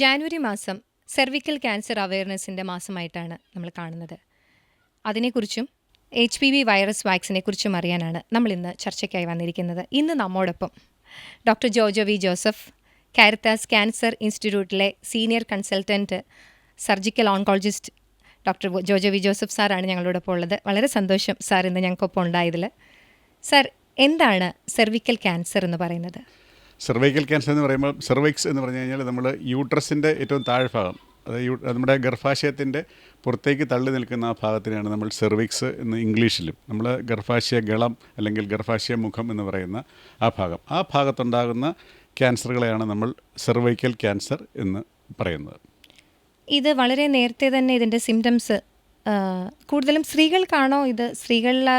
ജാനുവരി മാസം cervical cancer അവയർനെസ്സിന്റെ മാസമായിട്ടാണ് നമ്മൾ കാണുന്നത്. അതിനെക്കുറിച്ചും എച്ച് പി വി വൈറസ് വാക്സിനെക്കുറിച്ചും അറിയാനാണ് നമ്മൾ ഇന്ന് ചർച്ചയ്ക്കായി വന്നിരിക്കുന്നത്. ഇന്ന് നമ്മോടൊപ്പം doctor Jojo V Joseph Caritas cancer ഇൻസ്റ്റിറ്റ്യൂട്ടിലെ senior consultant surgical oncologist doctor Jojo V Joseph സാറാണ് ഞങ്ങളോടൊപ്പം ഉള്ളത്. വളരെ സന്തോഷം സാർ ഇന്ന് ഞങ്ങൾക്കൊപ്പം ഉണ്ടായതിൽ സാർ എന്താണ് സെർവിക്കൽ ക്യാൻസർ എന്ന് പറയുന്നത്? സെർവൈക്കൽ ക്യാൻസർ എന്ന് പറയുമ്പോൾ സെർവൈക്സ് എന്ന് പറഞ്ഞു കഴിഞ്ഞാൽ നമ്മൾ യൂട്രസിന്റെ ഏറ്റവും താഴ്ഭാഗം അതായത് യൂ നമ്മുടെ ഗർഭാശയത്തിന്റെ പുറത്തേക്ക് തള്ളി നിൽക്കുന്ന ആ ഭാഗത്തിനെയാണ് നമ്മൾ സെർവിക്സ് എന്ന് ഇംഗ്ലീഷിലും നമ്മൾ ഗർഭാശയ ഗളം അല്ലെങ്കിൽ ഗർഭാശയ മുഖം എന്ന് പറയുന്ന ആ ഭാഗം. ആ ഭാഗത്തുണ്ടാകുന്ന ക്യാൻസറുകളെയാണ് നമ്മൾ സെർവൈക്കൽ ക്യാൻസർ എന്ന് പറയുന്നത്. ഇത് വളരെ നേരത്തെ തന്നെ ഇതിന്റെ സിംറ്റംസ് കൂടുതലും സ്ത്രീകൾക്കാണോ ഇത്? സ്ത്രീകളിലെ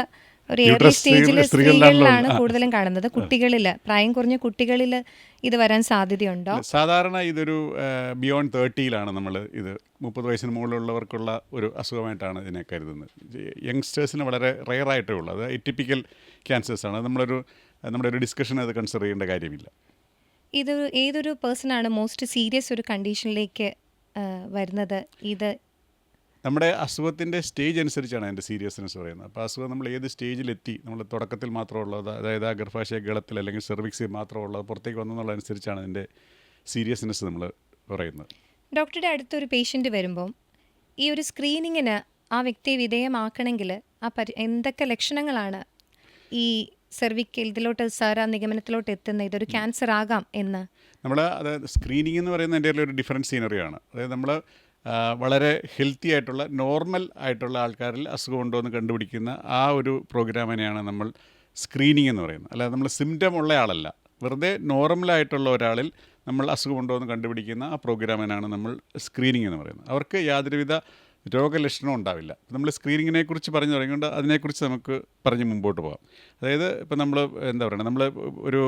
ഒരു ഏർലി Uterus സ്റ്റേജിൽ സ്ത്രീകളിലാണ് കൂടുതലും കാണുന്നത്. കുട്ടികളിൽ പ്രായം കുറഞ്ഞ കുട്ടികളിൽ ഇത് വരാൻ സാധ്യതയുണ്ടോ? സാധാരണ ഇതൊരു ബിയോണ്ട് തേർട്ടിയിലാണ് നമ്മൾ ഇത് മുപ്പത് വയസ്സിന് മുകളിലുള്ളവർക്കുള്ള ഒരു അസുഖമായിട്ടാണ് ഇതിനെ കരുതുന്നത്. യങ്സ്റ്റേഴ്സിന് വളരെ റെയർ ആയിട്ടേ ഉള്ളൂ. അത് എറ്റിപ്പിക്കൽ ക്യാൻസേഴ്സാണ് അത് നമ്മളൊരു നമ്മുടെ ഒരു ഡിസ്കഷൻ അത് കൺസിഡർ ചെയ്യേണ്ട കാര്യമില്ല. ഇത് ഏതൊരു പേഴ്സണാണ് മോസ്റ്റ് സീരിയസ് ഒരു കണ്ടീഷനിലേക്ക് വരുന്നത്? ഇത് നമ്മുടെ അസുഖത്തിന്റെ സ്റ്റേജ് അനുസരിച്ചാണ് അതിന്റെ സീരിയസ്നെസ് പറയുന്നത്. അപ്പോൾ അസുഖം നമ്മൾ ഏത് സ്റ്റേജിലെത്തി നമ്മൾ തുടക്കത്തിൽ മാത്രമുള്ളത് അതായത് ആ ഗർഭാശയ ഗളത്തിൽ അല്ലെങ്കിൽ സെർവിക്സിൽ മാത്രമുള്ളത് പുറത്തേക്ക് വന്നെന്നുള്ളതനുസരിച്ചാണ് അതിന്റെ സീരിയസ്നെസ് നമ്മൾ പറയുന്നത്. ഡോക്ടറുടെ അടുത്തൊരു പേഷ്യന്റ് വരുമ്പം ഈ ഒരു സ്ക്രീനിങ്ങിന് ആ വ്യക്തിയെ വിധേയമാക്കണമെങ്കിൽ ആ പരി എന്തൊക്കെ ലക്ഷണങ്ങളാണ് ഈ സെർവിക്കൽ ഇതിലോട്ട് സാര നിഗമനത്തിലോട്ട് എത്തുന്ന ഇതൊരു ക്യാൻസർ ആകാം എന്ന്. നമ്മൾ അതായത് സ്ക്രീനിങ് എന്ന് പറയുന്നത് എന്റെ ഒരു ഡിഫറന്റ് സീനറിയാണ് അതായത് നമ്മൾ വളരെ ഹെൽത്തി ആയിട്ടുള്ള നോർമൽ ആയിട്ടുള്ള ആൾക്കാരിൽ അസുഖം ഉണ്ടോ എന്ന് കണ്ടുപിടിക്കുന്ന ആ ഒരു പ്രോഗ്രാമിനെയാണ് നമ്മൾ സ്ക്രീനിങ് എന്ന് പറയുന്നത്. അല്ലാതെ നമ്മൾ സിംറ്റം ഉള്ള ആളല്ല. വെറുതെ നോർമലായിട്ടുള്ള ഒരാളിൽ നമ്മൾ അസുഖമുണ്ടോ എന്ന് കണ്ടുപിടിക്കുന്ന ആ പ്രോഗ്രാമിനാണ് നമ്മൾ സ്ക്രീനിങ് എന്ന് പറയുന്നത്. അവർക്ക് യാതൊരുവിധ രോഗലക്ഷണവും ഉണ്ടാവില്ല. നമ്മൾ സ്ക്രീനിങ്ങിനെ കുറിച്ച് പറഞ്ഞു തുടങ്ങിക്കൊണ്ട് അതിനെക്കുറിച്ച് നമുക്ക് പറഞ്ഞ് മുമ്പോട്ട് പോകാം. അതായത് ഇപ്പം നമ്മൾ എന്താ പറയുക നമ്മൾ ഒരു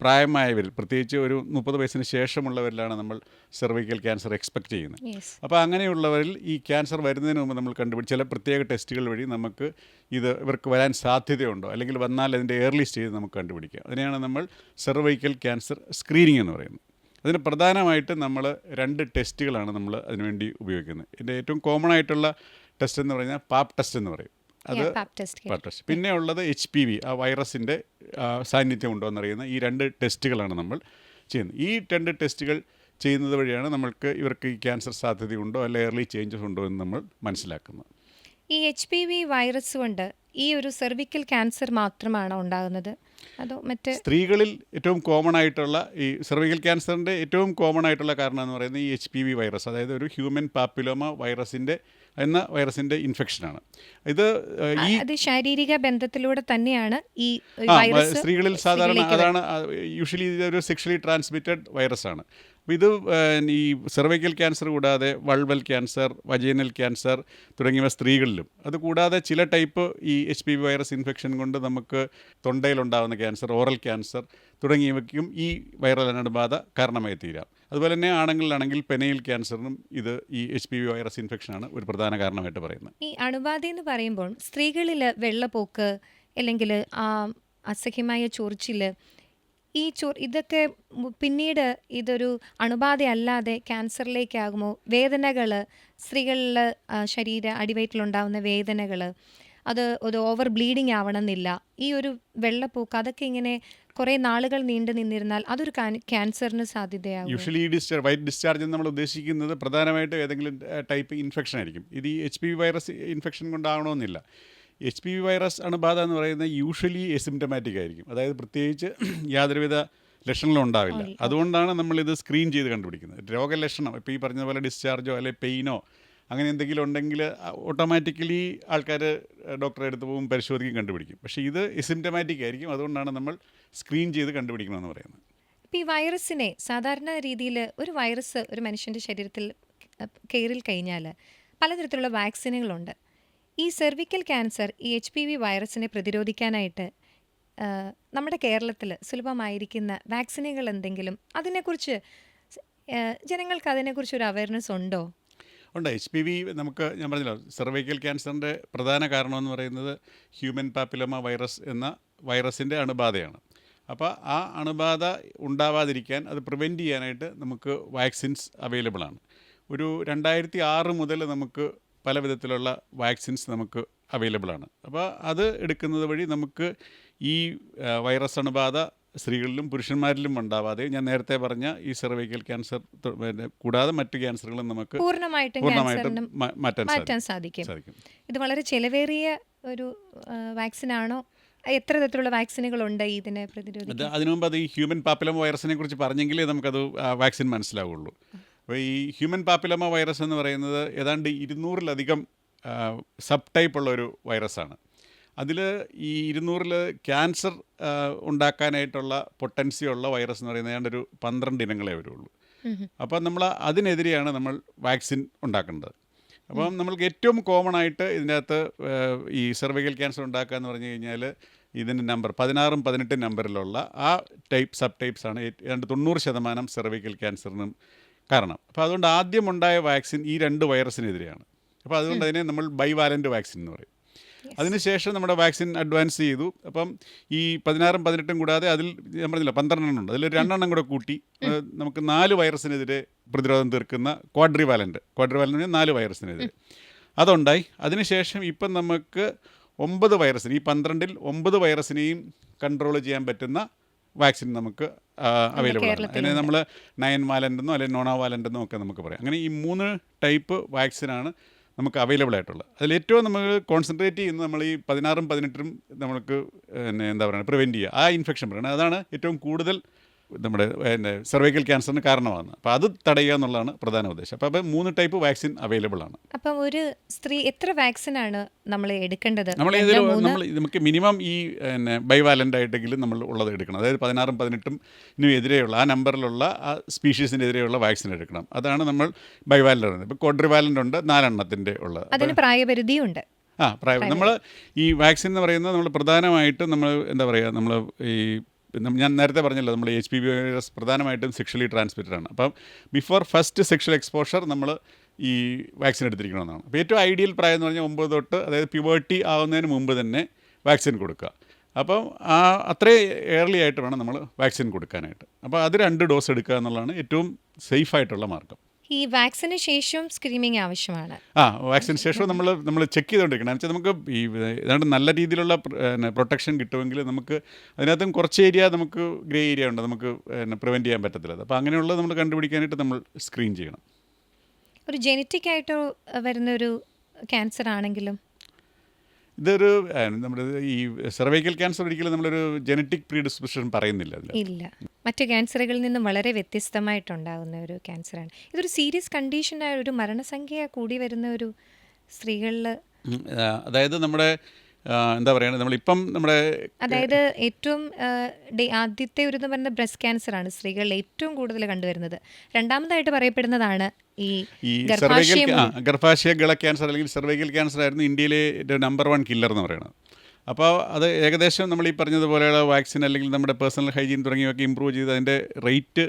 പ്രായമായവരിൽ പ്രത്യേകിച്ച് ഒരു മുപ്പത് വയസ്സിന് ശേഷമുള്ളവരിലാണ് നമ്മൾ സെർവിക്കൽ ക്യാൻസർ എക്സ്പെക്റ്റ് ചെയ്യുന്നത്. അപ്പോൾ അങ്ങനെയുള്ളവരിൽ ഈ ക്യാൻസർ വരുന്നതിന് മുമ്പ് നമ്മൾ കണ്ടുപിടിച്ച് ചില പ്രത്യേക ടെസ്റ്റുകൾ വഴി നമുക്ക് ഇത് ഇവർക്ക് വരാൻ സാധ്യതയുണ്ടോ? അല്ലെങ്കിൽ വന്നാൽ അതിന്റെ ഏർലി സ്റ്റേജ് നമുക്ക് കണ്ടുപിടിക്കാം. അതിനെയാണ് നമ്മൾ സെർവൈക്കൽ ക്യാൻസർ സ്ക്രീനിങ് എന്ന് പറയുന്നത്. അതിന് പ്രധാനമായിട്ട് നമ്മൾ രണ്ട് ടെസ്റ്റുകളാണ് നമ്മൾ അതിനുവേണ്ടി ഉപയോഗിക്കുന്നത്. ഇതിന്റെ ഏറ്റവും കോമൺ ആയിട്ടുള്ള ടെസ്റ്റ് എന്ന് പറഞ്ഞാൽ പാപ്പ് ടെസ്റ്റ് എന്ന് പറയും. അത് പാപ്പ് ടെസ്റ്റ് പിന്നെ ഉള്ളത് എച്ച് പി വി ആ വൈറസിന്റെ സാന്നിധ്യം ഉണ്ടോ എന്നറിയുന്ന ഈ രണ്ട് ടെസ്റ്റുകളാണ് നമ്മൾ ചെയ്യുന്നത്. ഈ രണ്ട് ടെസ്റ്റുകൾ ചെയ്യുന്നത് വഴിയാണ് നമ്മൾക്ക് ഇവർക്ക് ഈ ക്യാൻസർ സാധ്യതയുണ്ടോ അല്ലെ എയർലി ചേഞ്ചസ് ഉണ്ടോ എന്ന് നമ്മൾ മനസ്സിലാക്കുന്നത്. ഈ എച്ച് പി വി വൈറസ് കൊണ്ട് ഈ ഒരു സെർവിക്കൽ ക്യാൻസർ മാത്രമാണ് ഉണ്ടാകുന്നത്? അതോ മറ്റ് സ്ത്രീകളിൽ ഏറ്റവും കോമൺ ആയിട്ടുള്ള ഈ സെർവിക്കൽ ക്യാൻസറിന്റെ ഏറ്റവും കോമൺ ആയിട്ടുള്ള കാരണം എന്ന് പറയുന്നത് ഈ എച്ച് പി വി വൈറസ് അതായത് ഒരു ഹ്യൂമൻ പാപ്പിലോമ വൈറസിന്റെ എന്ന വൈറസിന്റെ ഇൻഫെക്ഷനാണ് ഇത് ഈ ശാരീരിക ബന്ധത്തിലൂടെ തന്നെയാണ് ഈ സ്ത്രീകളിൽ സാധാരണ അതാണ് യൂഷ്വലി ഒരു സെക്ഷലി ട്രാൻസ്മിറ്റഡ് വൈറസ് ആണ്. ഇത് ഈ സെർവൈക്കൽ ക്യാൻസർ കൂടാതെ വൾവൽ ക്യാൻസർ വജൈനൽ ക്യാൻസർ തുടങ്ങിയവ സ്ത്രീകളിലും. അത് കൂടാതെ ചില ടൈപ്പ് ഈ H P V virus infection കൊണ്ട് നമുക്ക് തൊണ്ടയിലുണ്ടാകുന്ന ക്യാൻസർ ഓറൽ ക്യാൻസർ തുടങ്ങിയവയ്ക്കും ഈ വൈറൽ അണുബാധ കാരണമായി തീരാം. അതുപോലെ തന്നെ ആണുങ്ങളിലാണെങ്കിൽ പെനയിൽ ക്യാൻസറിനും ഇത് ഈ എച്ച് പി വി വൈറസ് ഇൻഫെക്ഷനാണ് ഒരു പ്രധാന കാരണമായിട്ട് പറയുന്നത്. ഈ അണുബാധ എന്ന് പറയുമ്പോൾ സ്ത്രീകളിൽ വെള്ളപ്പോക്ക് അല്ലെങ്കിൽ അസഹ്യമായ ചൊറിച്ചിൽ ഈ ചൊ ഇതൊക്കെ പിന്നീട് ഇതൊരു അണുബാധ അല്ലാതെ ക്യാൻസറിലേക്കാകുമോ വേദനകൾ സ്ത്രീകളിൽ ശരീര അടിവയറ്റിലുണ്ടാകുന്ന വേദനകൾ അത് ഒരു ഓവർ ബ്ലീഡിങ് ആവണമെന്നില്ല. ഈ ഒരു വെള്ളപ്പൂക്ക് അതൊക്കെ ഇങ്ങനെ കുറേ നാളുകൾ നീണ്ടു നിന്നിരുന്നാൽ അതൊരു ക്യാൻസറിന് സാധ്യതയാകും. യൂഷ്വലി ഈ ഡിസ്ചാർജ് വൈറ്റ് ഡിസ്ചാർജ് നമ്മൾ ഉദ്ദേശിക്കുന്നത് പ്രധാനമായിട്ട് ഏതെങ്കിലും ടൈപ്പ് ഇൻഫെക്ഷൻ ആയിരിക്കും. ഇത് ഈ എച്ച് പി വൈറസ് ഇൻഫെക്ഷൻ കൊണ്ടാകണമെന്നില്ല എച്ച് പി വി വൈറസ് അണുബാധ എന്ന് പറയുന്നത് യൂഷ്വലി എസിംറ്റമാറ്റിക് ആയിരിക്കും. അതായത് പ്രത്യേകിച്ച് യാതൊരുവിധ ലക്ഷണങ്ങളും ഉണ്ടാവില്ല. അതുകൊണ്ടാണ് നമ്മളിത് സ്ക്രീൻ ചെയ്ത് കണ്ടുപിടിക്കുന്നത്. രോഗലക്ഷണം ഇപ്പോൾ ഈ പറഞ്ഞ പോലെ ഡിസ്ചാർജോ അല്ലെങ്കിൽ പെയിനോ അങ്ങനെ എന്തെങ്കിലും ഉണ്ടെങ്കിൽ ഓട്ടോമാറ്റിക്കലി ആൾക്കാർ ഡോക്ടറെ അടുത്ത് പോകും പരിശോധിക്കും കണ്ടുപിടിക്കും. പക്ഷേ ഇത് എസിംറ്റമാറ്റിക് ആയിരിക്കും. അതുകൊണ്ടാണ് നമ്മൾ സ്ക്രീൻ ചെയ്ത് കണ്ടുപിടിക്കണമെന്ന് പറയുന്നത്. ഇപ്പം ഈ വൈറസിനെ സാധാരണ രീതിയിൽ ഒരു വൈറസ് ഒരു മനുഷ്യന്റെ ശരീരത്തിൽ കയറിൽ കഴിഞ്ഞാൽ പലതരത്തിലുള്ള വാക്സിനുകളുണ്ട് ഈ സെർവിക്കൽ ക്യാൻസർ ഈ എച്ച് പി വി വൈറസിനെ പ്രതിരോധിക്കാനായിട്ട് നമ്മുടെ കേരളത്തിൽ സുലഭമായിരിക്കുന്ന വാക്സിനുകൾ എന്തെങ്കിലും അതിനെക്കുറിച്ച് ജനങ്ങൾക്ക് അതിനെക്കുറിച്ച് ഒരു അവയർനെസ് ഉണ്ടോ? ഉണ്ട്. എച്ച് പി വി നമുക്ക് ഞാൻ പറഞ്ഞല്ലോ സെർവൈക്കൽ ക്യാൻസറിന്റെ പ്രധാന കാരണമെന്ന് പറയുന്നത് ഹ്യൂമൻ പാപ്പിലോമ വൈറസ് എന്ന വൈറസിന്റെ അണുബാധയാണ്. അപ്പോൾ ആ അണുബാധ ഉണ്ടാവാതിരിക്കാൻ അത് പ്രിവെന്റ് ചെയ്യാനായിട്ട് നമുക്ക് വാക്സിൻസ് അവൈലബിൾ ആണ്. ഒരു രണ്ടായിരത്തി ആറ് മുതൽ നമുക്ക് പല വിധത്തിലുള്ള വാക്സിൻസ് നമുക്ക് അവൈലബിൾ ആണ് അപ്പോൾ അത് എടുക്കുന്നത് വഴി നമുക്ക് ഈ വൈറസ് അണുബാധ സ്ത്രീകളിലും പുരുഷന്മാരിലും ഉണ്ടാവാതെ ഞാൻ നേരത്തെ പറഞ്ഞ ഈ സെർവൈക്കൽ ക്യാൻസർ കൂടാതെ മറ്റു ക്യാൻസറുകളും നമുക്ക് പൂർണമായിട്ടും പൂർണമായിട്ടും മാറ്റാൻ സാധിക്കും. ഇത് വളരെ ചെലവേറിയ ഒരു വാക്സിനാണോ? എത്ര തരത്തിലുള്ള വാക്സിനുകളുണ്ട് ഇതിനെ പ്രതിരോധിക്കാൻ? അതിനു മുമ്പ് അത് ഈ ഹ്യൂമൻ പാപ്പുലം വൈറസിനെ കുറിച്ച് പറഞ്ഞെങ്കിലേ നമുക്കത് വാക്സിൻ മനസ്സിലാവുള്ളൂ. അപ്പോൾ ഈ ഹ്യൂമൻ പാപ്പിലമ വൈറസ് എന്ന് പറയുന്നത് ഏതാണ്ട് ഇരുന്നൂറിലധികം സബ് ടൈപ്പ് ഉള്ള ഒരു വൈറസാണ് അതിൽ ഈ ഇരുന്നൂറിൽ ക്യാൻസർ ഉണ്ടാക്കാനായിട്ടുള്ള പൊട്ടൻസി ഉള്ള വൈറസ് എന്ന് പറയുന്നത് ഏതാണ്ട് ഒരു പന്ത്രണ്ട് ഇനങ്ങളെ വരുള്ളൂ. അപ്പോൾ നമ്മൾ അതിനെതിരെയാണ് നമ്മൾ വാക്സിൻ ഉണ്ടാക്കേണ്ടത് അപ്പം നമ്മൾക്ക് ഏറ്റവും കോമൺ ആയിട്ട് ഇതിന്റെ അകത്ത് ഈ സെർവിക്കൽ ക്യാൻസർ ഉണ്ടാക്കുക എന്ന് പറഞ്ഞു കഴിഞ്ഞാൽ ഇതിന്റെ നമ്പർ പതിനാറും പതിനെട്ടും നമ്പറിലുള്ള ആ ടൈപ്പ് സബ് ടൈപ്സ് ആണ്. ഏറ്റ് ഏതാണ്ട് തൊണ്ണൂറ് ശതമാനം സെർവിക്കൽ ക്യാൻസറിനും കാരണം. അപ്പോൾ അതുകൊണ്ട് ആദ്യം ഉണ്ടായ വാക്സിൻ ഈ രണ്ട് വൈറസിനെതിരെയാണ്. അപ്പോൾ അതുകൊണ്ട് അതിനെ നമ്മൾ ബൈവാലന്റ് വാക്സിൻ എന്ന് പറയും. അതിനുശേഷം നമ്മുടെ വാക്സിൻ അഡ്വാൻസ് ചെയ്തു. അപ്പം ഈ പതിനാറും പതിനെട്ടും കൂടാതെ അതിൽ ഞാൻ പറഞ്ഞില്ല പന്ത്രണ്ടെണ്ണം ഉണ്ട്. അതിൽ രണ്ടെണ്ണം കൂടെ കൂട്ടി നമുക്ക് നാല് വൈറസിനെതിരെ പ്രതിരോധം തീർക്കുന്ന ക്വാഡ്രി വാലന്റ് ക്വാഡ്രി വാലന്റ് നാല് വൈറസിനെതിരെ. അതുണ്ടായി. അതിനുശേഷം ഇപ്പം നമുക്ക് ഒമ്പത് വൈറസിന് ഈ പന്ത്രണ്ടിൽ ഒമ്പത് വൈറസിനെയും കൺട്രോൾ ചെയ്യാൻ പറ്റുന്ന വാക്സിൻ നമുക്ക് അവൈലബിൾ ആണ്. അതിനെ നമ്മൾ നയൻ വാലന്റെന്നോ അല്ലെങ്കിൽ നോണ വാലന്റെന്നോ ഒക്കെ നമുക്ക് പറയാം. അങ്ങനെ ഈ മൂന്ന് ടൈപ്പ് വാക്സിനാണ് നമുക്ക് അവൈലബിൾ ആയിട്ടുള്ളത്. അതിൽ ഏറ്റവും നമ്മൾ കോൺസെൻട്രേറ്റ് ചെയ്യുന്നത് നമ്മൾ ഈ പതിനാറും പതിനെട്ടും നമുക്ക് എന്താ പറയുക പ്രിവെന്റ് ചെയ്യുക. ആ ഇൻഫെക്ഷൻ പറയുന്നത് അതാണ് ഏറ്റവും കൂടുതൽ നമ്മുടെ പിന്നെ സെർവൈക്കൽ ക്യാൻസറിന് കാരണമാണ്. അപ്പോൾ അത് തടയുക എന്നുള്ളതാണ് പ്രധാന ഉദ്ദേശം. അപ്പോൾ അപ്പോൾ മൂന്ന് ടൈപ്പ് വാക്സിൻ അവൈലബിൾ ആണ്. അപ്പം ഒരു സ്ത്രീ എത്ര വാക്സിൻ ആണ് നമ്മൾ എടുക്കേണ്ടത്? നമ്മൾ ഏതൊരു നമ്മൾ നമുക്ക് മിനിമം ഈ പിന്നെ ബൈവാലന്റ് ആയിട്ടെങ്കിലും നമ്മൾ ഉള്ളത് എടുക്കണം. അതായത് പതിനാറും പതിനെട്ടും എതിരെയുള്ള ആ നമ്പറിലുള്ള ആ സ്പീഷീസിന് എതിരെയുള്ള വാക്സിൻ എടുക്കണം. അതാണ് നമ്മൾ ബൈവാലന്റ് പറയുന്നത് ഇപ്പോൾ കോഡ്രിവാലന്റ് ഉണ്ട് നാലെണ്ണത്തിന്റെ ഉള്ളത്. അതിന് പ്രായപരിധിയുണ്ട്. ആ പ്രായം നമ്മൾ ഈ വാക്സിൻ എന്ന് പറയുന്നത് നമ്മൾ പ്രധാനമായിട്ടും നമ്മൾ എന്താ പറയുക നമ്മൾ ഈ നം- ഞാൻ നേരത്തെ പറഞ്ഞല്ലോ നമ്മൾ എച്ച് പി ബി വൈറസ് പ്രധാനമായിട്ടും സെക്ഷലി ട്രാൻസ്മിറ്റഡ് ആണ്. അപ്പം ബിഫോർ ഫസ്റ്റ് സെക്ഷൽ എക്സ്പോഷർ നമ്മൾ ഈ വാക്സിൻ എടുത്തിരിക്കണമെന്നാണ്. അപ്പോൾ ഏറ്റവും ഐഡിയൽ പ്രായം എന്ന് പറഞ്ഞാൽ ഒമ്പത് തൊട്ട് അതായത് പ്യുവേർട്ടി ആവുന്നതിന് മുമ്പ് തന്നെ വാക്സിൻ കൊടുക്കുക. അപ്പം ആ അത്രയും ഏർലി ആയിട്ട് വേണം നമ്മൾ വാക്സിൻ കൊടുക്കാനായിട്ട്. അപ്പോൾ അത് രണ്ട് ഡോസ് എടുക്കുക എന്നുള്ളതാണ് ഏറ്റവും സേഫായിട്ടുള്ള മാർഗം. ഈ വാക്സിന് ശേഷവും സ്ക്രീനിങ് ആവശ്യമാണ്. ആ വാക്സിന് ശേഷവും നമ്മൾ നമ്മൾ ചെക്ക് ചെയ്തുകൊണ്ടിരിക്കണം എന്ന് വെച്ചാൽ നമുക്ക് ഈ ഏതാണ്ട് നല്ല രീതിയിലുള്ള പ്രൊട്ടക്ഷൻ കിട്ടുമെങ്കിൽ നമുക്ക് അതിനകത്തും കുറച്ച് ഏരിയ നമുക്ക് ഗ്രേ ഏരിയ ഉണ്ട്. നമുക്ക് പ്രിവെന്റ് ചെയ്യാൻ പറ്റത്തില്ല. അപ്പോൾ അങ്ങനെയുള്ളത് നമ്മൾ കണ്ടുപിടിക്കാനായിട്ട് നമ്മൾ സ്ക്രീൻ ചെയ്യണം. ഒരു ജനറ്റിക് ആയിട്ട് വരുന്ന ഒരു ക്യാൻസർ ആണെങ്കിലും ഇതൊരു നമ്മുടെ ഈ സെർവൈക്കൽ ക്യാൻസർ ഒരിക്കലും നമ്മളൊരു ജനറ്റിക് പ്രീഡിസ്പോസിഷൻ പറയുന്നില്ല ഇല്ല. മറ്റു ക്യാൻസറുകളിൽ നിന്നും വളരെ വ്യത്യസ്തമായിട്ടുണ്ടാകുന്ന ഒരു ക്യാൻസറാണ്. ഇതൊരു സീരിയസ് കണ്ടീഷനായ ഒരു മരണസംഖ്യ കൂടി വരുന്ന ഒരു സ്ത്രീകളിൽ അതായത് നമ്മുടെ എന്താ പറയുക നമ്മളിപ്പം നമ്മുടെ അതായത് ഏറ്റവും ആദ്യത്തെ ഒരു എന്ന് പറയുന്നത് ബ്രസ്റ്റ് ക്യാൻസർ ആണ് സ്ത്രീകളിൽ ഏറ്റവും കൂടുതൽ കണ്ടുവരുന്നത്. രണ്ടാമതായിട്ട് പറയപ്പെടുന്നതാണ് ഈ സെർവൈക്കൽ ഗർഭാശയ ഗള ക്യാൻസർ അല്ലെങ്കിൽ സെർവൈക്കൽ ക്യാൻസർ ആയിരുന്നു ഇന്ത്യയിലെ നമ്പർ വൺ കില്ലർ എന്ന് പറയുന്നത്. അപ്പോൾ അത് ഏകദേശം നമ്മൾ ഈ പറഞ്ഞതുപോലെയുള്ള വാക്സിൻ അല്ലെങ്കിൽ നമ്മുടെ പേഴ്സണൽ ഹൈജീൻ തുടങ്ങിയൊക്കെ ഇമ്പ്രൂവ് ചെയ്ത് അതിന്റെ റേറ്റ്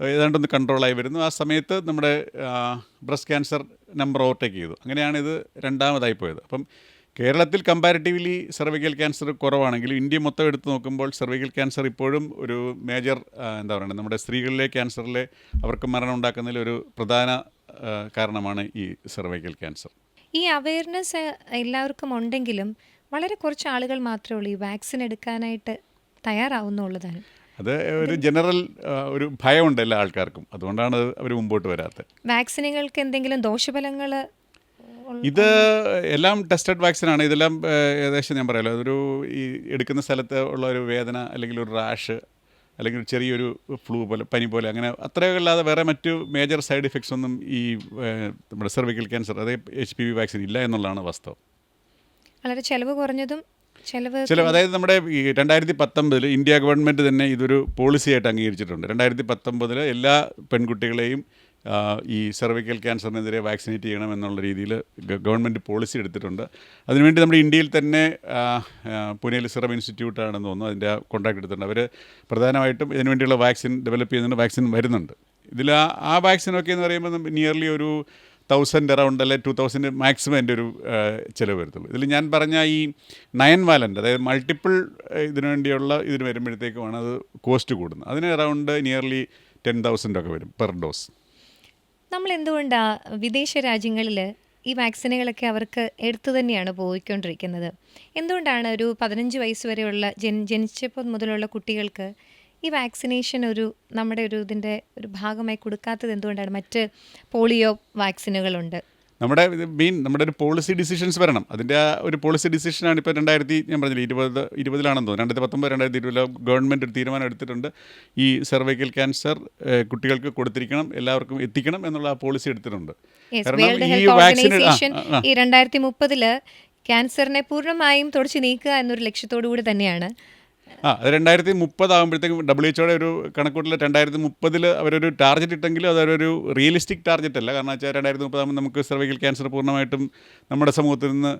ഏതാണ്ടൊന്ന് കൺട്രോളായി വരുന്നു. ആ സമയത്ത് നമ്മുടെ ബ്രസ്റ്റ് ക്യാൻസർ നമ്പർ ഓവർടേക്ക് ചെയ്തു. അങ്ങനെയാണ് ഇത് രണ്ടാമതായി പോയത്. അപ്പം കേരളത്തിൽ കമ്പാരിറ്റീവ്ലി സെർവിക്കൽ ക്യാൻസർ കുറവാണെങ്കിലും ഇന്ത്യ മൊത്തം എടുത്ത് നോക്കുമ്പോൾ സെർവിക്കൽ ക്യാൻസർ ഇപ്പോഴും ഒരു മേജർ എന്താ പറയുക നമ്മുടെ സ്ത്രീകളിലെ ക്യാൻസറിലെ അവർക്ക് മരണം ഉണ്ടാക്കുന്നതിൽ ഒരു പ്രധാന കാരണമാണ് ഈ സെർവൈക്കൽ ക്യാൻസർ ഈ അവയർനെസ് എല്ലാവർക്കും ഉണ്ടെങ്കിലും വളരെ കുറച്ച് ആളുകൾ മാത്രമേ ഉള്ളൂ ഈ വാക്സിൻ എടുക്കാനായിട്ട് തയ്യാറാവുന്നുള്ളതാണ്. അത് ഒരു ജനറൽ ഒരു ഭയമുണ്ട് എല്ലാ ആൾക്കാർക്കും. അതുകൊണ്ടാണ് അവർ മുമ്പോട്ട് വരാത്തത്. വാക്സിനുകൾക്ക് എന്തെങ്കിലും ദോഷഫലങ്ങൾ ഇത് എല്ലാം ടെസ്റ്റഡ് വാക്സിനാണ്. ഇതെല്ലാം ഏകദേശം ഞാൻ പറയാലോ. ഒരു ഈ എടുക്കുന്ന സ്ഥലത്ത് ഉള്ള ഒരു വേദന അല്ലെങ്കിൽ ഒരു റാഷ് അല്ലെങ്കിൽ ചെറിയൊരു ഫ്ലൂ പോലെ പനി പോലെ അങ്ങനെ അത്രയല്ലാതെ വേറെ മറ്റു മേജർ സൈഡ് ഇഫക്ട്സ് ഒന്നും ഈ നമ്മുടെ സെർവിക്കൽ ക്യാൻസർ അതായത് എച്ച് പി വി വാക്സിൻ ഇല്ല എന്നുള്ളതാണ് വസ്തു വളരെ ചെലവ് കുറഞ്ഞതും ചെലവ് ചില അതായത് നമ്മുടെ ഈ രണ്ടായിരത്തി പത്തൊമ്പതിൽ ഇന്ത്യ ഗവൺമെന്റ് തന്നെ ഇതൊരു പോളിസി ആയിട്ട് അംഗീകരിച്ചിട്ടുണ്ട്. രണ്ടായിരത്തി പത്തൊമ്പതിൽ എല്ലാ പെൺകുട്ടികളെയും ഈ സെർവിക്കൽ ക്യാൻസറിനെതിരെ വാക്സിനേറ്റ് ചെയ്യണം എന്നുള്ള രീതിയിൽ ഗവൺമെന്റ് പോളിസി എടുത്തിട്ടുണ്ട്. അതിനുവേണ്ടി നമ്മുടെ ഇന്ത്യയിൽ തന്നെ പൂനെയിൽ സിറം ഇൻസ്റ്റിറ്റ്യൂട്ടാണെന്ന് തോന്നുന്നു. അതിന്റെ കോൺട്രാക്ട് എടുത്തിട്ടുണ്ട്. അവർ പ്രധാനമായിട്ടും ഇതിനുവേണ്ടിയുള്ള വാക്സിൻ ഡെവലപ്പ് ചെയ്യുന്നുണ്ട്. വാക്സിൻ വരുന്നുണ്ട്. ഇതിൽ ആ വാക്സിനൊക്കെ എന്ന് പറയുമ്പോൾ നിയർലി ഒരു തൗസൻഡ് അറൗണ്ട് അല്ലെ ടു തൗസൻഡ് മാക്സിമം എന്റെ ഒരു ചിലവ് വരത്തുള്ളൂ. ഇതിൽ ഞാൻ പറഞ്ഞ ഈ നയൻ വാലന്റ് അതായത് മൾട്ടിപ്പിൾ ഇതിനു വേണ്ടിയുള്ള ഇതിന് വരുമ്പോഴത്തേക്കുമാണ് അത് കോസ്റ്റ് കൂടുന്നത്. അതിന് അറൗണ്ട് നിയർലി ടെൻ തൗസൻഡ് ഒക്കെ വരും പെർ ഡോസ് നമ്മൾ എന്തുകൊണ്ടാണ് വിദേശ രാജ്യങ്ങളിൽ ഈ വാക്സിനുകളൊക്കെ അവർക്ക് എടുത്തു തന്നെയാണ് പോയിക്കൊണ്ടിരിക്കുന്നത്? എന്തുകൊണ്ടാണ് ഒരു പതിനഞ്ച് വയസ്സ് വരെയുള്ള ജൻ ജനിച്ചപ്പോൾ മുതലുള്ള കുട്ടികൾക്ക് ഈ വാക്സിനേഷൻ ഒരു നമ്മുടെ ഒരു ഇതിന്റെ ഒരു ഭാഗമായി കൊടുക്കാത്തത് എന്തുകൊണ്ടാണ്? മറ്റ് പോളിയോ വാക്സിനുകളുണ്ട്. നമ്മുടെ മെയിൻ നമ്മുടെ ഒരു പോളിസി ഡിസിഷൻസ് വരണം. അതിന്റെ ആ ഒരു പോളിസി ഡിസിഷനാണ് ഇപ്പോൾ രണ്ടായിരത്തി ഞാൻ പറഞ്ഞില്ല ഇരുപത് ഇരുപതിലാണെന്ന് തോന്നുന്നു. രണ്ടായിരത്തി പത്തൊമ്പത് രണ്ടായിരത്തി ഇരുപതിൽ ഗവൺമെന്റ് ഒരു തീരുമാനം എടുത്തിട്ടുണ്ട്. ഈ സെർവൈക്കൽ ക്യാൻസർ കുട്ടികൾക്ക് കൊടുത്തിരിക്കണം എല്ലാവർക്കും എത്തിക്കണം എന്നുള്ള ആ പോളിസി എടുത്തിട്ടുണ്ട്. കാരണം. ഈ രണ്ടായിരത്തി മുപ്പതിൽ ക്യാൻസറിനെ പൂർണമായും തുടച്ചു നീക്കുക എന്നൊരു ലക്ഷ്യത്തോടു കൂടി തന്നെയാണ്. ആ അത് രണ്ടായിരത്തി മുപ്പതാകുമ്പോഴത്തേക്കും ഡബ്ല്യു എച്ച്ഒയുടെ ഒരു കണക്കൂട്ടിൽ രണ്ടായിരത്തി മുപ്പതിൽ അവരൊരു ടാർഗറ്റ് ഇട്ടെങ്കിലും അതൊരു റിയലിസ്റ്റിക് ടാർഗറ്റ് അല്ല. കാരണം വെച്ചാൽ രണ്ടായിരത്തി മുപ്പതാകുമ്പോൾ നമുക്ക് സെർവൈക്കൽ ക്യാൻസർ പൂർണമായിട്ടും നമ്മുടെ സമൂഹത്തിൽ നിന്ന്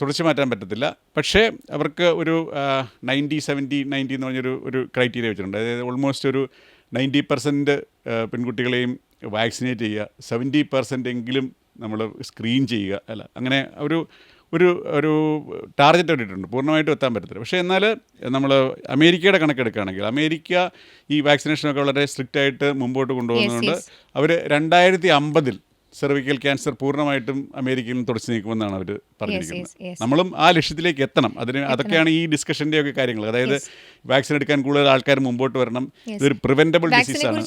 തുടച്ചു മാറ്റാൻ പറ്റത്തില്ല. പക്ഷേ അവർക്ക് ഒരു നയന്റി സെവന്റി നയന്റി എന്ന് പറഞ്ഞൊരു ഒരു ക്രൈറ്റീരിയ വെച്ചിട്ടുണ്ട്. അതായത് ഓൾമോസ്റ്റ് ഒരു നയന്റി പെർസെന്റ് പെൺകുട്ടികളെയും വാക്സിനേറ്റ് ചെയ്യുക സെവന്റി പെർസെന്റ് എങ്കിലും നമ്മൾ സ്ക്രീൻ ചെയ്യുക അല്ല. അങ്ങനെ ഒരു ഒരു ഒരു ടാർഗറ്റ് ഇട്ടിട്ടുണ്ട്. പൂർണമായിട്ടും എത്താൻ പറ്റത്തില്ല. പക്ഷേ എന്നാൽ നമ്മൾ അമേരിക്കയുടെ കണക്കെടുക്കുകയാണെങ്കിൽ അമേരിക്ക ഈ വാക്സിനേഷനൊക്കെ വളരെ സ്ട്രിക്റ്റ് ആയിട്ട് മുമ്പോട്ട് കൊണ്ടുപോകുന്നതുകൊണ്ട്. അവർ രണ്ടായിരത്തി അമ്പതിൽ സെർവിക്കൽ ക്യാൻസർ പൂർണമായിട്ടും അമേരിക്കയിൽ നിന്ന് തുടച്ചു നീക്കുമെന്നാണ് അവർ പറഞ്ഞിരിക്കുന്നത്. നമ്മളും ആ ലക്ഷ്യത്തിലേക്ക് എത്തണം. അതിന് അതൊക്കെയാണ് ഈ ഡിസ്കഷന്റെ ഒക്കെ കാര്യങ്ങൾ. അതായത് വാക്സിൻ എടുക്കാൻ കൂടുതൽ ആൾക്കാർ മുമ്പോട്ട് വരണം. ഇതൊരു പ്രിവെന്റബിൾ ഡിസീസ് ഡിസീസാണ്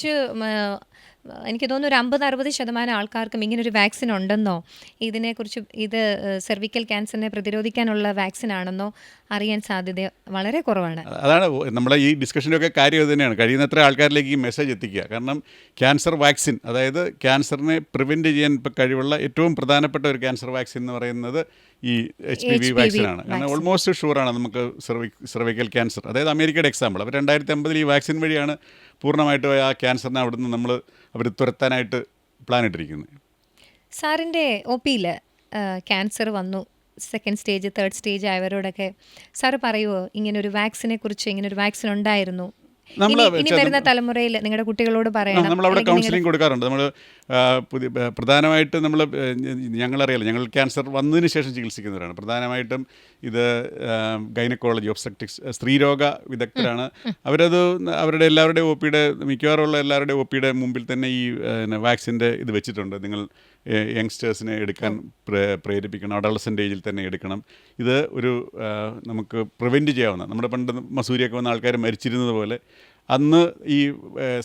എനിക്ക് തോന്നുന്നു ഒരു അമ്പത് അറുപത് ശതമാനം ആൾക്കാർക്കും ഇങ്ങനെ ഒരു വാക്സിൻ ഉണ്ടെന്നോ? ഇതിനെക്കുറിച്ച് ഇത് സെർവിക്കൽ ക്യാൻസറിനെ പ്രതിരോധിക്കാനുള്ള വാക്സിൻ ആണെന്നോ അറിയാൻ സാധ്യത വളരെ കുറവാണ്. അതാണ് നമ്മളെ ഈ ഡിസ്കഷന്റെ ഒക്കെ കാര്യം ഇത് തന്നെയാണ് കഴിയുന്നത്ര ആൾക്കാരിലേക്ക് ഈ മെസ്സേജ് എത്തിക്കുക. കാരണം ക്യാൻസർ വാക്സിൻ അതായത് ക്യാൻസറിനെ പ്രിവെന്റ് ചെയ്യാൻ കഴിവുള്ള ഏറ്റവും പ്രധാനപ്പെട്ട ഒരു ക്യാൻസർ വാക്സിൻ എന്ന് പറയുന്നത് ഈ എച്ച് പി വി വാക്സിനാണ് കാരണം ഓൾമോസ്റ്റ് ഷുവറാണ് നമുക്ക് സെർവി സെർവിക്കൽ ക്യാൻസർ അതായത് അമേരിക്കയുടെ എക്സാമ്പിൾ അവർ രണ്ടായിരത്തി അമ്പതിൽ ഈ വാക്സിൻ വഴിയാണ് പൂർണമായിട്ട് ആ ക്യാൻസറിനെ അവിടുന്ന് നമ്മൾ അവർ തുരത്താനായിട്ട് പ്ലാൻ ഇട്ടിരിക്കുന്നത്. സാറിന്റെ ഒ പിയിൽ ക്യാൻസർ വന്നു. സെക്കൻഡ് സ്റ്റേജ് തേർഡ് സ്റ്റേജ് ആയവരോടൊക്കെ സാറ് പറയുമോ ഇങ്ങനെ ഒരു വാക്സിനെ കുറിച്ച് ഇങ്ങനെ ഒരു വാക്സിൻ ഉണ്ടായിരുന്നു. ഇനി- വരുന്ന തലമുറയിൽ നിങ്ങളുടെ കുട്ടികളോട് പറയണം. നമ്മൾ അവിടെ കൗൺസിലിംഗ് കൊടുക്കാറുണ്ട്. നമ്മൾ പുതിയ പ്രധാനമായിട്ട് നമ്മൾ ഞങ്ങളറിയാലോ ഞങ്ങൾ ക്യാൻസർ വന്നതിന് ശേഷം ചികിത്സിക്കുന്നവരാണ്. പ്രധാനമായിട്ടും ഇത് ഗൈനക്കോളജി ഒബ്സെക്ടിക്സ് സ്ത്രീരോഗ വിദഗ്ധരാണ്. അവരത് അവരുടെ എല്ലാവരുടെയും ഒ പിയുടെ മിക്കവാറുള്ള എല്ലാവരുടെയും ഒ പിയുടെ മുമ്പിൽ തന്നെ ഈ വാക്സിന്റെ ഇത് വെച്ചിട്ടുണ്ട്. നിങ്ങൾ യങ്സ്റ്റേഴ്സിനെ എടുക്കാൻ പ്രേരിപ്പിക്കണം. അഡോളസന്റ് ഏജിൽ തന്നെ എടുക്കണം. ഇത് ഒരു നമുക്ക് പ്രിവെന്റ് ചെയ്യാവുന്ന നമ്മുടെ പണ്ട് മസൂരിയൊക്കെ വന്ന ആൾക്കാർ മരിച്ചിരുന്നത് പോലെ അന്ന് ഈ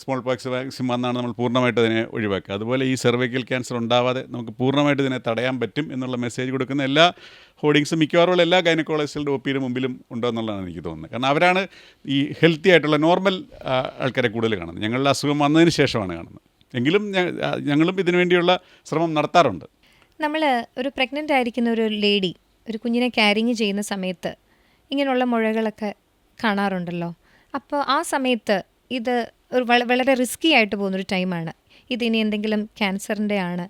സ്മോൾ പോക്സ് വാക്സിൻ വന്നാണ് നമ്മൾ പൂർണമായിട്ട് അതിനെ ഒഴിവാക്കുക. അതുപോലെ ഈ സെർവൈക്കൽ ക്യാൻസർ ഉണ്ടാവാതെ നമുക്ക് പൂർണമായിട്ട് ഇതിനെ തടയാൻ പറ്റും എന്നുള്ള മെസ്സേജ് കൊടുക്കുന്ന എല്ലാ ഹോർഡിങ്സും മിക്കവാറും എല്ലാ ഗൈനക്കോളജിസ്റ്റുകളുടെ ഒപ്പിയുടെ മുമ്പിലും ഉണ്ടോ എന്നുള്ളതാണ് എനിക്ക് തോന്നുന്നത്. കാരണം അവരാണ് ഈ ഹെൽത്തി ആയിട്ടുള്ള നോർമൽ ആൾക്കാരെ കൂടുതൽ കാണുന്നത്. ഞങ്ങളുടെ അസുഖം വന്നതിന് ശേഷമാണ് കാണുന്നത്. എങ്കിലും ഞങ്ങളും ഇതിനു വേണ്ടിയുള്ള ശ്രമം നടത്താറുണ്ട്. നമ്മൾ ഒരു പ്രഗ്നന്റ് ആയിരിക്കുന്ന ഒരു ലേഡി ഒരു കുഞ്ഞിനെ ക്യാരിങ് ചെയ്യുന്ന സമയത്ത് ഇങ്ങനെയുള്ള മുഴകളൊക്കെ കാണാറുണ്ടല്ലോ. അപ്പോൾ ആ സമയത്ത് ഇത് ഒരു വളരെ റിസ്കി ആയിട്ട് പോകുന്നൊരു ടൈമാണ് ഇതിനി എന്തെങ്കിലും ക്യാൻസറിന്റെ ആണ്.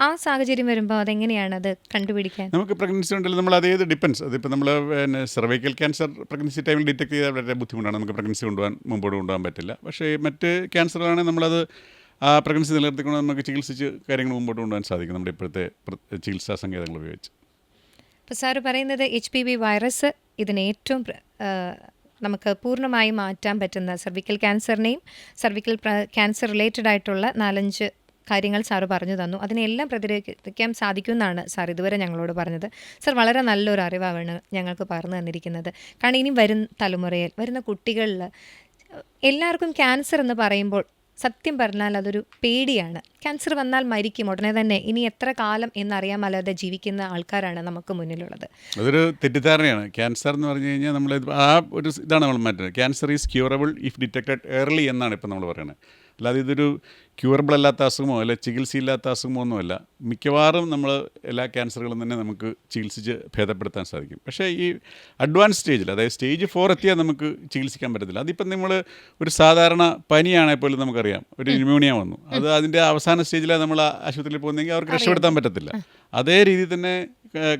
ആ സാഹചര്യം വരുമ്പോൾ അതെങ്ങനെയാണ് അത് കണ്ടുപിടിക്കാൻ? നമുക്ക് പ്രഗ്നൻസി ഉണ്ടെങ്കിൽ നമ്മൾ അതേത് ഡിപ്പെൻസ് അതിപ്പോൾ നമ്മൾ പിന്നെ സെർവൈക്കൽ ക്യാൻസർ പ്രഗ്നൻസി ടൈമിൽ ഡിറ്റക്ട് ചെയ്താൽ വളരെ ബുദ്ധിമുട്ടാണ്. നമുക്ക് പ്രഗ്നൻസി കൊണ്ടുപോകാൻ മുമ്പോട്ട് കൊണ്ടുപോകാൻ പറ്റില്ല. പക്ഷേ മറ്റ് ക്യാൻസറാണെങ്കിൽ നമ്മളത് ആ പ്രഗ്നൻസി നിലനിർത്തിക്കൊണ്ട് നമുക്ക് ചികിത്സിച്ച് കാര്യങ്ങൾ മുമ്പോട്ട് കൊണ്ടുപോകാൻ സാധിക്കും. നമ്മുടെ ഇപ്പോഴത്തെ ചികിത്സാ സങ്കേതങ്ങൾ ഉപയോഗിച്ച്. അപ്പോൾ സാറ് പറയുന്നത് എച്ച് പി വി വൈറസ് ഇതിന് ഏറ്റവും നമുക്ക് പൂർണമായും മാറ്റാൻ പറ്റുന്ന സർവിക്കൽ ക്യാൻസറിനെയും സർവിക്കൽ ക്യാൻസർ റിലേറ്റഡ് ആയിട്ടുള്ള നാലഞ്ച് കാര്യങ്ങൾ സാറ് പറഞ്ഞു തന്നു. അതിനെല്ലാം പ്രതിരോധിക്കാൻ സാധിക്കുമെന്നാണ് സാർ ഇതുവരെ ഞങ്ങളോട് പറഞ്ഞത്. സാർ വളരെ നല്ലൊരു അറിവാണ് ഞങ്ങൾക്ക് പറഞ്ഞു തന്നിരിക്കുന്നത്. കാരണം ഇനി വരും തലമുറയിൽ വരുന്ന കുട്ടികളിൽ എല്ലാവർക്കും ക്യാൻസർ എന്ന് പറയുമ്പോൾ സത്യം പറഞ്ഞാൽ അതൊരു പേടിയാണ്. ക്യാൻസർ വന്നാൽ മരിക്കും. ഉടനെ തന്നെ ഇനി എത്ര കാലം എന്നറിയാമല്ലാതെ ജീവിക്കുന്ന ആൾക്കാരാണ് നമുക്ക് മുന്നിലുള്ളത്. അതൊരു തെറ്റിദ്ധാരണയാണ്. ക്യാൻസർ എന്ന് പറഞ്ഞു കഴിഞ്ഞാൽ നമ്മൾ ആ ഒരു ഇതാണ് നമ്മൾ മാറ്റുന്നത് cancer is curable if detected early എന്നാണ് ഇപ്പം നമ്മൾ പറയുന്നത്. അല്ലാതെ ഇതൊരു ക്യൂറബിൾ അല്ലാത്ത അസുഖമോ അല്ല ചികിത്സയില്ലാത്ത അസുഖമോ ഒന്നുമല്ല മിക്കവാറും നമ്മൾ എല്ലാ ക്യാൻസറുകളും തന്നെ നമുക്ക് ചികിത്സിച്ച് ഭേദപ്പെടുത്താൻ സാധിക്കും. പക്ഷേ ഈ അഡ്വാൻസ് സ്റ്റേജിൽ അതായത് സ്റ്റേജ് ഫോർ എത്തിയാൽ നമുക്ക് ചികിത്സിക്കാൻ പറ്റത്തില്ല. അതിപ്പം നമ്മൾ ഒരു സാധാരണ പനിയാണെങ്കിൽ പോലും നമുക്കറിയാം. ഒരു ന്യൂമോണിയ വന്നു. അത് അതിന്റെ അവസാന സ്റ്റേജിലാണ് നമ്മൾ ആശുപത്രിയിൽ പോകുന്നതെങ്കിൽ അവർക്ക് രക്ഷപ്പെടുത്താൻ പറ്റത്തില്ല. അതേ രീതിയിൽ തന്നെ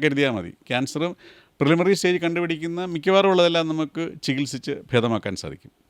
കരുതിയാൽ മതി. ക്യാൻസറും പ്രിലിമിനറി സ്റ്റേജ് കണ്ടുപിടിക്കുന്ന മിക്കവാറും ഉള്ളതെല്ലാം നമുക്ക് ചികിത്സിച്ച് ഭേദമാക്കാൻ സാധിക്കും.